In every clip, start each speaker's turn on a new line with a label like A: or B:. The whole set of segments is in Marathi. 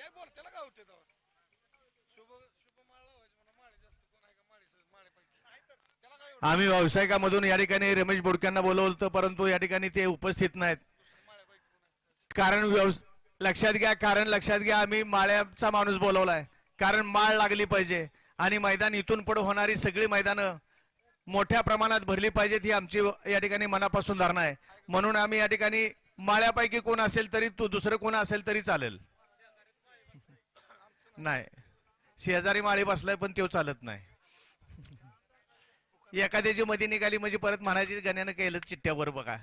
A: या बोल त्याला काय होते तेव्हा शुभ शुभ माळ लावायची म्हणा. माळे जास्त कोण आहे का? माळे माळेपैकी त्याला काय एवढं
B: आम्ही व्यावसायिकामधून या ठिकाणी रमेश बोडक्यांना बोलवलं होतं परंतु या ठिकाणी ते उपस्थित नाहीत.
A: माळ्यापैकी कोण आहे
B: कारण व्यवस लक्षात घ्या कारण लक्षात घ्या आम्ही माळ्याचा माणूस बोलवलाय. कारण माळ लागली पाहिजे आणि मैदान इथून पुढे होणारी सगळी मैदानं मोठ्या प्रमाणात भरली पाहिजेत ही आमची या ठिकाणी मनापासून धारणा आहे. म्हणून आम्ही या ठिकाणी माळ्यापैकी कोण असेल तरी तू दुसरं कोण असेल तरी चालेल. नाही. शेजारी माळी बसलाय पण तो चालत नाही. एखाद्याची मध्ये निघाली म्हणजे परत म्हणायची गण्यानं केलं चिठ्ठ्यावर बघा.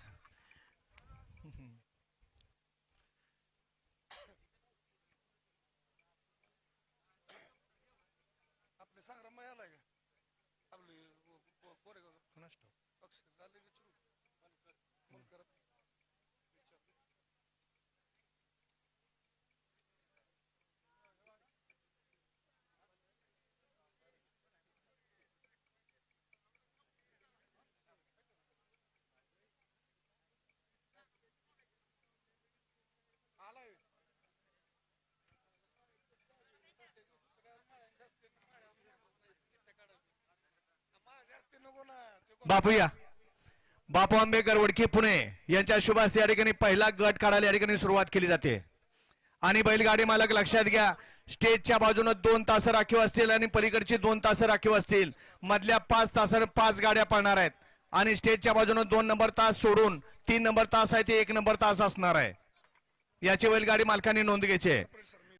A: आपले
B: बापूया बापू आंबेकर वडके पुणे यांच्या शुभास या ठिकाणी पहिला गट काढायला या ठिकाणी सुरुवात केली जाते. आणि बैलगाडी मालक लक्षात घ्या स्टेजच्या बाजूने दोन तास राखीव असतील आणि पलीकडची दोन तास राखीव असतील. मधल्या पाच तासानं पाच गाड्या पाळणार आहेत. आणि स्टेजच्या बाजूने दोन नंबर तास सोडून तीन नंबर तास आहे ते एक नंबर तास असणार आहे. याची बैलगाडी मालकांनी नोंद घ्यायची आहे.